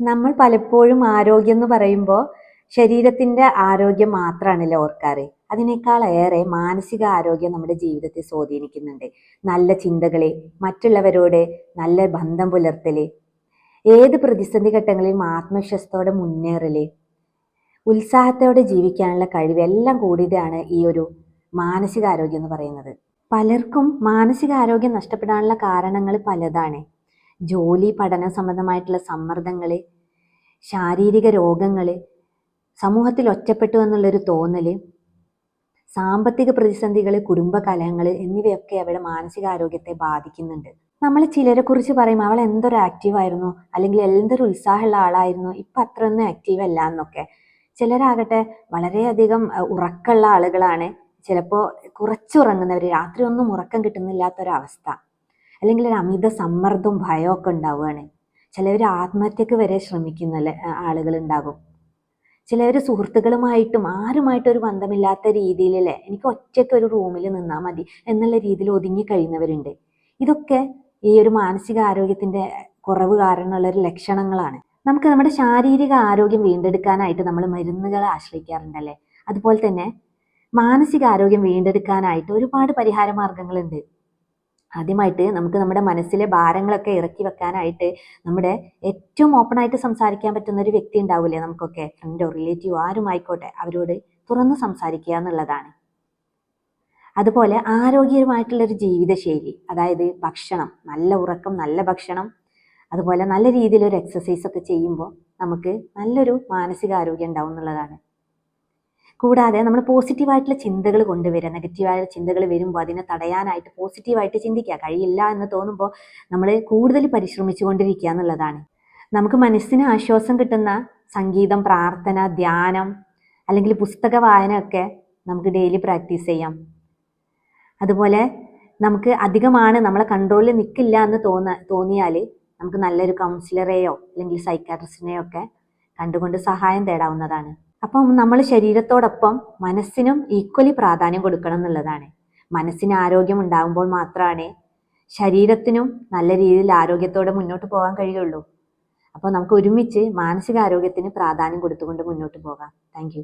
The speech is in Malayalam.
നമ്മൾ പലപ്പോഴും ആരോഗ്യം എന്ന് പറയുമ്പോൾ ശരീരത്തിന്റെ ആരോഗ്യം മാത്രമാണല്ലോ ഓർക്കാറ്. അതിനേക്കാളേറെ മാനസിക ആരോഗ്യം നമ്മുടെ ജീവിതത്തെ സ്വാധീനിക്കുന്നുണ്ട്. നല്ല ചിന്തകളെ മറ്റുള്ളവരോട് നല്ല ബന്ധം പുലർത്തൽ ഏത് പ്രതിസന്ധി ഘട്ടങ്ങളിലും ആത്മവിശ്വാസത്തോടെ മുന്നേറൽ ഉത്സാഹത്തോടെ ജീവിക്കാനുള്ള കഴിവ് എല്ലാം കൂടിയതാണ് ഈ ഒരു മാനസികാരോഗ്യം എന്ന് പറയുന്നത്. പലർക്കും മാനസികാരോഗ്യം നഷ്ടപ്പെടാനുള്ള കാരണങ്ങൾ പലതാണ്. ജോലി പഠന സംബന്ധമായിട്ടുള്ള സമ്മർദ്ദങ്ങൾ ശാരീരിക രോഗങ്ങൾ സമൂഹത്തിൽ ഒറ്റപ്പെട്ടു എന്നുള്ളൊരു തോന്നൽ സാമ്പത്തിക പ്രതിസന്ധികൾ കുടുംബ കലഹങ്ങൾ എന്നിവയൊക്കെ അവരുടെ മാനസികാരോഗ്യത്തെ ബാധിക്കുന്നുണ്ട്. നമ്മൾ ചിലരെ കുറിച്ച് പറയുമ്പോൾ അവൾ എന്തൊരു ആക്റ്റീവ് ആയിരുന്നു അല്ലെങ്കിൽ എന്തൊരു ഉത്സാഹമുള്ള ആളായിരുന്നു ഇപ്പം അത്രയൊന്നും ആക്റ്റീവ് അല്ല എന്നൊക്കെ. ചിലരാകട്ടെ വളരെയധികം ഉറക്കമുള്ള ആളുകളാണ്. ചിലപ്പോൾ കുറച്ചുറങ്ങുന്നവർ രാത്രി ഒന്നും ഉറക്കം കിട്ടുന്നില്ലാത്തൊരവസ്ഥ. അല്ലെങ്കിൽ ഒരു അമിത സമ്മർദ്ദവും ഭയമൊക്കെ ഉണ്ടാവുകയാണ്. ചിലവർ ആത്മഹത്യക്ക് വരെ ശ്രമിക്കുന്ന ആളുകൾ ഉണ്ടാകും ചിലവർ സുഹൃത്തുക്കളുമായിട്ടും ആരുമായിട്ടും ഒരു ബന്ധമില്ലാത്ത രീതിയിലല്ലേ എനിക്ക് ഒറ്റയ്ക്ക് ഒരു റൂമിൽ നിന്നാൽ മതി എന്നുള്ള രീതിയിൽ ഒതുങ്ങി കഴിയുന്നവരുണ്ട്. ഇതൊക്കെ ഈ ഒരു മാനസിക ആരോഗ്യത്തിന്റെ കുറവ് കാരണമുള്ള ഒരു ലക്ഷണങ്ങളാണ്. നമുക്ക് നമ്മുടെ ശാരീരിക ആരോഗ്യം വീണ്ടെടുക്കാനായിട്ട് നമ്മൾ മരുന്നുകളെ ആശ്രയിക്കാറുണ്ടല്ലേ അതുപോലെ തന്നെ മാനസികാരോഗ്യം വീണ്ടെടുക്കാനായിട്ട് ഒരുപാട് പരിഹാര മാർഗങ്ങളുണ്ട് ആദ്യമായിട്ട് നമുക്ക് നമ്മുടെ മനസ്സിലെ ഭാരങ്ങളൊക്കെ ഇറക്കി വെക്കാനായിട്ട് നമ്മുടെ ഏറ്റവും ഓപ്പൺ ആയിട്ട് സംസാരിക്കാൻ പറ്റുന്ന ഒരു വ്യക്തി ഉണ്ടാവില്ലേ നമുക്കൊക്കെ? ഫ്രണ്ടോ റിലേറ്റീവ് ആരും ആയിക്കോട്ടെ. അവരോട് തുറന്ന് സംസാരിക്കുക എന്നുള്ളതാണ്. അതുപോലെ ആരോഗ്യമായിട്ടുള്ളൊരു ജീവിതശൈലി അതായത് ഭക്ഷണം നല്ല ഉറക്കം നല്ല ഭക്ഷണം അതുപോലെ നല്ല രീതിയിലൊരു എക്സസൈസ് ഒക്കെ ചെയ്യുമ്പോൾ നമുക്ക് നല്ലൊരു മാനസികാരോഗ്യം ഉണ്ടാവും എന്നുള്ളതാണ്. കൂടാതെ നമ്മൾ പോസിറ്റീവായിട്ടുള്ള ചിന്തകൾ കൊണ്ടുവരിക നെഗറ്റീവായ ചിന്തകൾ വരുമ്പോൾ അതിനെ തടയാനായിട്ട് പോസിറ്റീവായിട്ട് ചിന്തിക്കുക. കഴിയില്ല എന്ന് തോന്നുമ്പോൾ നമ്മൾ കൂടുതൽ പരിശ്രമിച്ചു കൊണ്ടിരിക്കുക എന്നുള്ളതാണ്. നമുക്ക് മനസ്സിന് ആശ്വാസം കിട്ടുന്ന സംഗീതം പ്രാർത്ഥന ധ്യാനം അല്ലെങ്കിൽ പുസ്തക വായന ഒക്കെ നമുക്ക് ഡെയിലി പ്രാക്ടീസ് ചെയ്യാം. അതുപോലെ നമുക്ക് അധികമാണ് നമ്മളെ കൺട്രോളിൽ നിൽക്കില്ല എന്ന് തോന്ന തോന്നിയാൽ നമുക്ക് നല്ലൊരു കൗൺസിലറെയോ അല്ലെങ്കിൽ സൈക്കാട്രിസ്റ്റിനെയോ ഒക്കെ കണ്ടുകൊണ്ട് സഹായം തേടാവുന്നതാണ്. അപ്പം നമ്മൾ ശരീരത്തോടൊപ്പം മനസ്സിനും ഈക്വലി പ്രാധാന്യം കൊടുക്കണം എന്നുള്ളതാണ്. മനസ്സിന് ആരോഗ്യം ഉണ്ടാകുമ്പോൾ മാത്രമാണ് ശരീരത്തിനും നല്ല രീതിയിൽ ആരോഗ്യത്തോടെ മുന്നോട്ട് പോകാൻ കഴിയുള്ളൂ. അപ്പോൾ നമുക്ക് ഒരുമിച്ച് മാനസികാരോഗ്യത്തിന് പ്രാധാന്യം കൊടുത്തുകൊണ്ട് മുന്നോട്ട് പോകാം. താങ്ക്